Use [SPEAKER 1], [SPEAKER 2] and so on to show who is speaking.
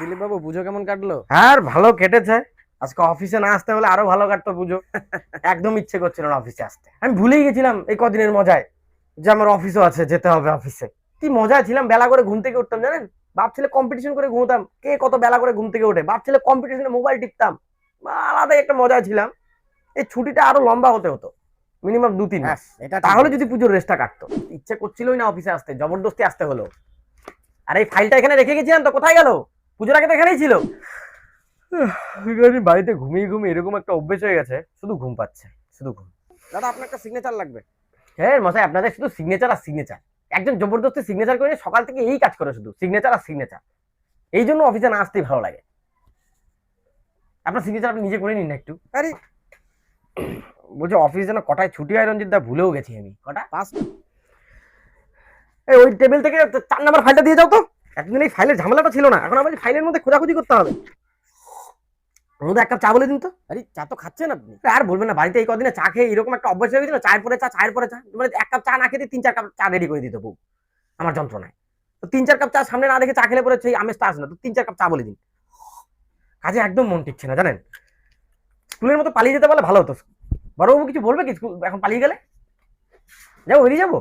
[SPEAKER 1] দিলীপ বাবু পুজো কেমন কাটলো?
[SPEAKER 2] আর ভালো কেটেছে। আজকে অফিসে না আসতে হলে আরও ভালো কাটতো পুজো। একদম ইচ্ছে করছিল না অফিসে আসতে। আমি ভুলেই গেছিলাম এই কদিনের মজায় যে আমার অফিসও আছে যেতে হবে অফিসে। কি মজায় ছিলাম বেলা করে ঘুম থেকে উঠতাম জানেন? বাপ ছেলে কম্পিটিশন করে ঘুমতাম। কে কত বেলা করে ঘুম থেকে ওঠে? বাপ ছেলে কম্পিটিশনে মোবাইল টিপতাম। আলাদাই একটা মজা ছিলাম। এই ছুটিটা আরও লম্বা হতে হতো। মিনিমাম দু তিন মাস
[SPEAKER 1] এটা
[SPEAKER 2] তাহলে যদি পুজোর রেস্টটা কাটতো। ইচ্ছে করছিলই না অফিসে আসতে জবরদস্তি আসতে হলো আর এই ফাইলটা এখানে রেখে গেছিলাম তো কোথায় গেল? পুজোর আগে তো এখানেই ছিল। বাড়িতে ঘুমিয়ে ঘুমিয়ে এরকম একটা অভ্যেস হয়ে গেছে শুধু ঘুম পাচ্ছে শুধু ঘুম।
[SPEAKER 1] দাদা আপনার একটা সিগনেচার লাগবে।
[SPEAKER 2] হ্যাঁ মশাই আপনাদের শুধু সিগনেচার আর সিগনেচার একজন জবরদস্তি সিগনেচার করে সকাল থেকে এই কাজ করে শুধু সিগনেচার আর সিগনেচার এই জন্য অফিসে না আসতেই ভালো লাগে। আপনার সিগনেচার আপনি নিজে করে নিন না একটু।
[SPEAKER 1] আরে।
[SPEAKER 2] বলছি অফিস যেন কটায় ছুটি হয় রঞ্জিত দা ভুলেও গেছি আমি। কটা?
[SPEAKER 1] পাঁচ
[SPEAKER 2] এই ওই টেবিল থেকে চার নাম্বার ফাইলটা দিয়ে যাও তো। এতদিন এই ফাইলের ঝামেলাটা ছিল না, এখন আমার ফাইলের মধ্যে খোঁজাখুঁজি করতে হবে। ওর মধ্যে এক কাপ চা বলে দিন তো।
[SPEAKER 1] আরে, চা তো খাচ্ছেন আপনি।
[SPEAKER 2] আর বলবেন না, বাড়িতে এই কদিনে চা খেয়ে এরকম একটা অভ্যাস হয়ে গেছিল, চায়ের পরে চা, চায়ের পরে চা। মানে এক কাপ চা না খেতে তিন, চার কাপ চা রেডি করে দিত বউ, আমার যন্ত্রণায়। তো তিন, চার কাপ চা সামনে না দেখে চা খেলে পরে সেই আমেজটা আসে না, তো তিন, চার কাপ চা বলে দিন। কাজে একদম মন টিকছে না, জানেন? স্কুলের মতো পালিয়ে যেতে পারলে ভালো হতো। বড়বাবু কিছু বলবে কি এখন পালিয়ে গেলে? যাব, বেরিয়ে যাব?